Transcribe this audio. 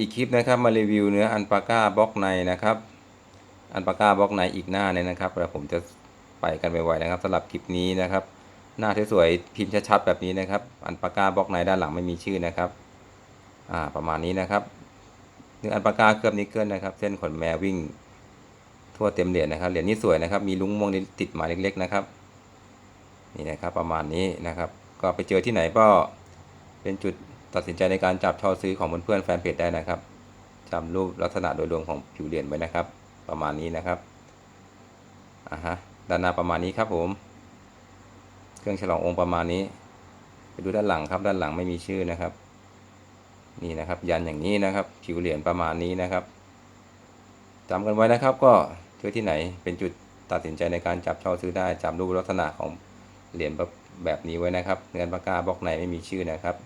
อีกคลิปนะครับมารีวิวเนื้ออันปาก้าบล็อกในนะครับอันปาก้าบล็อกในอีกหน้าเนี่ยนะครับแล้วผมจะไปกันไวๆนะครับสำหรับคลิปนี้นะครับ หน้าสวยๆพิมพ์ชัดๆแบบนี้นะครับ อันปาก้าบล็อกในด้านหลังไม่มีชื่อนะครับอ่าประมาณนี้นะครับเนื้ออันปาก้าเคลือบนิกเกิลนะครับ เส้นขนแมววิ่ง ทั่วเต็มเหรียญนะครับเหรียญนี้สวยนะครับ มีลุ้งม่วงนิดติดมาเล็กๆนะครับ นี่นะครับประมาณนี้นะครับ ก็ไปเจอที่ไหนก็เป็นจุด ตัดสินใจในการจับช่าซื้อของเพื่อนๆแฟนเพจได้นะครับจำรูปลักษณะโดยรวมของผิวเหรียญไว้นะครับ ประมาณนี้นะครับอ่าฮะด้านหน้าประมาณนี้ครับผม เครื่องฉลององค์ประมาณนี้ ไปดูด้านหลังครับ ด้านหลังไม่มีชื่อนะครับ นี่นะครับ ยันอย่างนี้นะครับ ผิวเหรียญประมาณนี้นะครับจำกันไว้นะครับก็เจอที่ไหนเป็นจุดตัดสินใจในการจับเช่าซื้อได้จำรูปลักษณะของเหรียญแบบนี้ไว้นะครับเงินปากกาบล็อกในไม่มีชื่อนะครับ